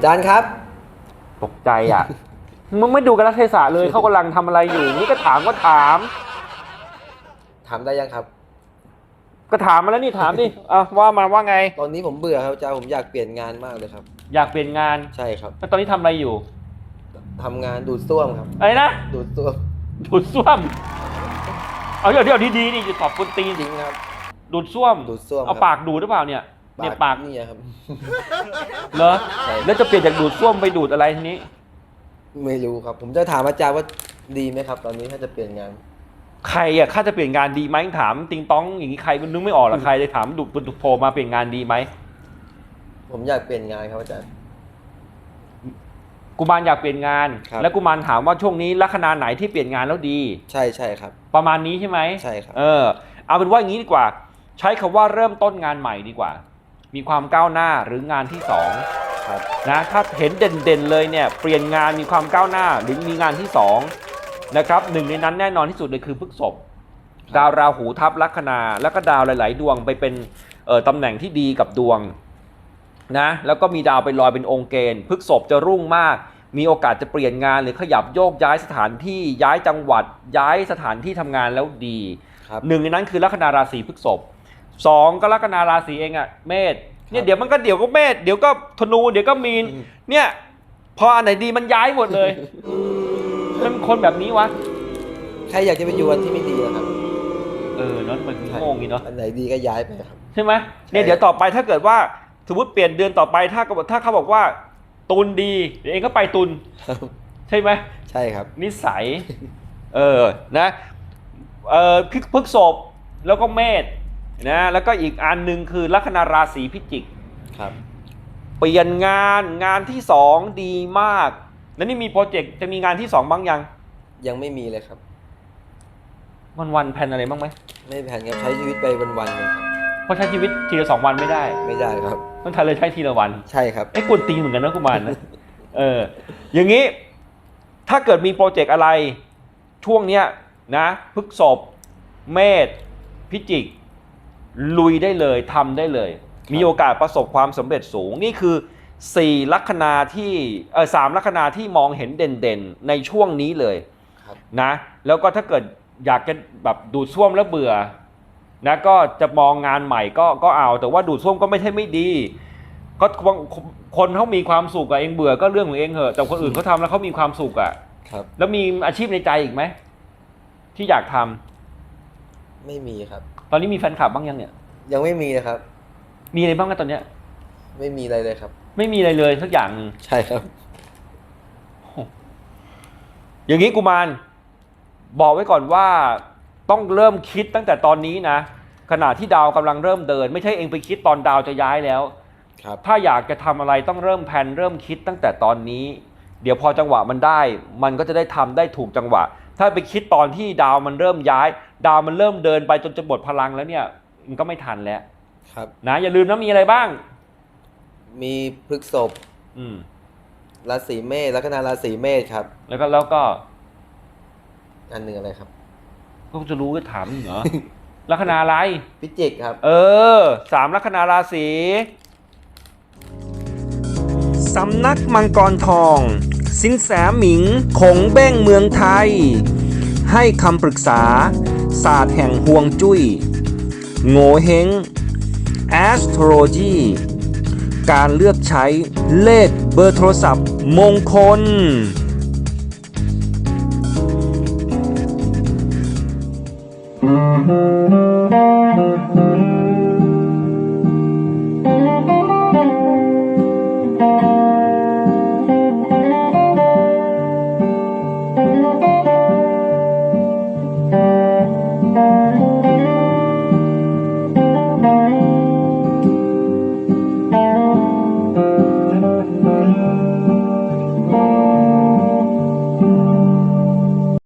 อาจารย์ครับ ตกใจอะ มึงไม่ดูกันรัเทศะเลยเขากำลังทำอะไรอยู่ นี่ก็ถามก็ถาม ถามได้ยังครับ ก็ถามมาแล้วนี่ถามดิอะว่ามาว่าไง ตอนนี้ผมเบื่อครับอาจารย์ผมอยากเปลี่ยนงานมากเลยครับ อยากเปลี่ยนงานใช่ครับแล้วตอนนี้ทำอะไรอยู่ ทำงานดูดซ่วมครับ อะไรนะ ดูดซ่วมดูดซ่วม เอาเดี๋ยวเดี๋ยวดีๆนี่จะตอบคนตีนจริงครับ ดูดซ่วม ดูดซ่วมเอาครับ ปากดูดหรือเปล่าเนี่ย เนี่ยปากนี่ครับ เหรอใช่ แล้วจะเปลี่ยนจากดูดซ่วมไปดูดอะไรทีนี้ ไม่รู้ครับ ผมจะถามอาจารย์ว่าดีไหมครับ ตอนนี้ถ้าจะเปลี่ยนงาน ใครอะข้าจะเปลี่ยนงานดีไหมถามติงต้องอย่างนี้ใครก็นึกไม่ออกหรอกใครเลยถามดูดดูดโทรมาเปลี่ยนงานดีไหมผมอยากเปลี่ยนงานครับอาจารย์ กุมารอยากเปลี่ยนงาน ครับ แล้วกุมารถามว่าช่วงนี้ลัคนาไหนที่เปลี่ยนงานแล้วดี ใช่ใช่ครับ ประมาณนี้ใช่ไหมใช่ครับ เออเอาเป็นว่าอย่างนี้ดีกว่า ใช้คำว่าเริ่มต้นงานใหม่ดีกว่า มีความก้าวหน้าหรืองานที่สองครับนะถ้าเห็นเด่นๆเลยเนี่ยเปลี่ยนงานมีความก้าวหน้าหรือมีงานที่สองนะครับหนึ่งในนั้นแน่นอนที่สุดเลยคือพฤกษบดาวราหูทับลัคนาแล้วก็ดาวหลาย ๆ ดวงไปเป็นเอ่อตำแหน่งที่ดีกับดวงนะแล้วก็มีดาวไปลอยเป็นองค์เกณฑ์พฤกษบจะรุ่งมาก มีโอกาสจะเปลี่ยนงานหรือขยับโยกย้ายสถานที่ย้ายจังหวัดย้ายสถานที่ทำงานแล้วดีครับหนึ่งในนั้นคือลัคนาราศีพฤษภ สองก็ลัคนาราศีเองอะเมษเนี่ยเดี๋ยวมันก็เดี๋ยวก็เมษเดี๋ยวก็ธนูเดี๋ยวก็มีนอืมเนี่ย พออันไหนดีมันย้ายหมดเลยมันเป็นคนแบบนี้วะใครอยากจะไปอยู่วันที่ไม่ดีนะครับเออเนอะมันโง่อย่างงี้เนาะอันไหนดีก็ย้ายไปครับ ใช่ไหมเนี่ยใช่เดี๋ยวต่อไปถ้าเกิดว่าสมมติเปลี่ยนเดือนต่อไปถ้าถ้าเขาบอกว่าตุนดีเดี๋ยวเองก็ไปตุนครับใช่ไหมใช่ครับ นิสัย เออนะเออพฤกพฤกษบแล้วก็เมษ นะแล้วก็อีกอันหนึ่งคือลัคนาราศีพิจิกครับเปลี่ยนงานงานที่สองดีมาก แล้วนี่มีโปรเจกต์จะมีงานที่สองบ้างยัง ยังไม่มีเลยครับ วันวันๆแผนอะไรบ้างไหมไม่แผนครับใช้ชีวิตไปวันๆเลยครับ เพราะใช้ชีวิตทีละสองวันไม่ได้ไม่ได้ครับ ต้องทำเลยใช้ทีละวัน ใช่ครับไอ้กวนตีนเหมือนกันนะกุมารนะ เออ อย่างนี้ ถ้าเกิดมีโปรเจกต์อะไร ช่วงเนี้ยนะพฤกษบเมษพิจิก ลุยได้เลยทำได้เลยครับมีโอกาสประสบความสำเร็จสูงนี่คือ4ลัคนาที่เออสามลัคนาที่มองเห็นเด่นๆ ในช่วงนี้เลยครับ นะแล้วก็ถ้าเกิดอยากจะแบบดูดซ่วมแล้วเบื่อนะก็จะมองงานใหม่ก็ก็เอา แต่ว่าดูดซ่วมก็ไม่ใช่ไม่ดี ก็บางคนเขามีความสุขอะเองเบื่อก็เรื่องของเองเหอะแต่คนอื่นเขาทำแล้วเขามีความสุขอะครับ แล้วมีอาชีพในใจอีกไหมที่อยากทำ ไม่มีครับ ตอนนี้มีแฟนคลับบ้างยังเนี่ย ยังไม่มีนะครับ มีอะไรบ้างกันตอนเนี้ย ไม่มีอะไรเลยครับ ไม่มีอะไรเลยสักอย่างหนึ่งใช่ครับ อย่างนี้กุมาร บอกไว้ก่อนว่าต้องเริ่มคิดตั้งแต่ตอนนี้นะ ขณะที่ดาวกำลังเริ่มเดิน ไม่ใช่เองไปคิดตอนดาวจะย้ายแล้ว ครับ ถ้าอยากจะทำอะไรต้องเริ่มแผนเริ่มคิดตั้งแต่ตอนนี้ เดี๋ยวพอจังหวะมันได้ มันก็จะได้ทำได้ถูกจังหวะ ถ้าไปคิดตอนที่ดาวมันเริ่มย้าย ดาวมันเริ่มเดินไปจนจะหมดพลังแล้วเนี่ย มันก็ไม่ทันแล้วครับ นะอย่าลืมนะมีอะไรบ้าง มีพฤกษบอืม ราศีเมษลัคนาราศีเมษครับ แล้วก็แล้วก็อันหนึ่งอะไรครับ ก็จะรู้ก็ถามเหรอ ลัคนาอะไร พิจิกครับ เออ สามลัคนาราศี สำนักมังกรทอง สินแสหมิงคงเบ้งเมืองไทย ให้คำปรึกษา ศาสตร์แห่งห่วงจุย้ยโงเฮง astrology การเลือกใช้เลขเบอร์โทรศัพท์ มงคล